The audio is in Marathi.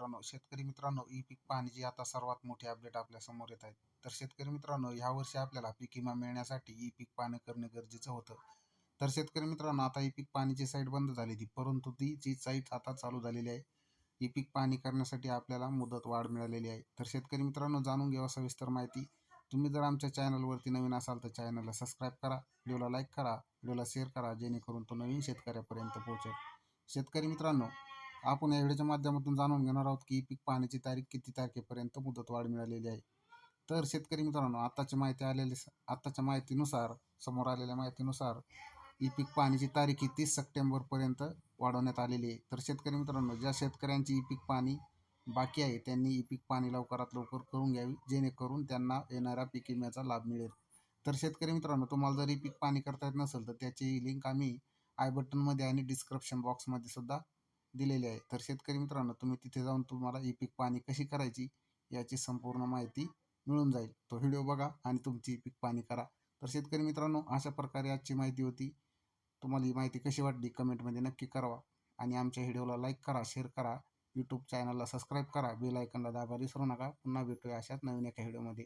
मित्रांनो शेतकरी मित्रांनो ई पीक पाहण्याची आता सर्वात मोठी अपडेट आपल्यासमोर येत आहेत. तर शेतकरी मित्रांनो ह्या वर्षी आपल्याला पीक विमा मिळण्यासाठी ई पीक पाहणी करणे गरजेचं होतं. तर शेतकरी मित्रांनो आता ई पीक पाहणीची साईट बंद झाली होती परंतु ती जी साईट आता चालू झालेली आहे. ई पीक पाहणी करण्यासाठी आपल्याला मुदत वाढ मिळालेली आहे. तर शेतकरी मित्रांनो जाणून घ्यावा सविस्तर माहिती तुम्ही जर आमच्या चॅनलवरती नवीन असाल तर चॅनलला सबस्क्राईब करा व्हिडिओला लाईक करा व्हिडिओला शेअर करा जेणेकरून तो नवीन शेतकऱ्यापर्यंत पोहोचेल. शेतकरी मित्रांनो आपण या व्हिडिओच्या माध्यमातून जाणून घेणार आहोत की पीक पाहण्याची तारीख किती तारखेपर्यंत मुदतवाढ मिळालेली आहे. तर शेतकरी मित्रांनो आत्ताची माहिती आलेली आत्ताच्या माहितीनुसार समोर आलेल्या माहितीनुसार ई पीक पाहणीची तारीख ही तीस सप्टेंबरपर्यंत वाढवण्यात आलेली आहे. तर शेतकरी मित्रांनो ज्या शेतकऱ्यांची ई पीक पाणी बाकी आहे त्यांनी ई पीक पाणी लवकरात लवकर करून घ्यावी जेणेकरून त्यांना येणाऱ्या पीक विम्याचा लाभ मिळेल. तर शेतकरी मित्रांनो तुम्हाला जर ई पीक पाणी करता येत नसेल तर त्याची लिंक आम्ही आय बटनमध्ये आणि डिस्क्रिप्शन बॉक्समध्ये सुद्धा दिलेली आहे. तर शेतकरी मित्रांनो तुम्ही तिथे जाऊन तुम्हाला ई पीक पाहणी कशी करायची याची संपूर्ण माहिती मिळून जाईल. तो व्हिडिओ बघा आणि तुमची पीक पाहणी करा. तर शेतकरी मित्रांनो अशा प्रकारे आजची माहिती होती. तुम्हाला ही माहिती कशी वाटली कमेंटमध्ये नक्की करावा आणि आमच्या व्हिडिओला लाईक करा शेअर करा. यूट्यूब चॅनलला सबस्क्राईब करा. बेल आयकनला दाबा विसरू नका. पुन्हा भेटूया अशाच नवीन एका व्हिडिओमध्ये.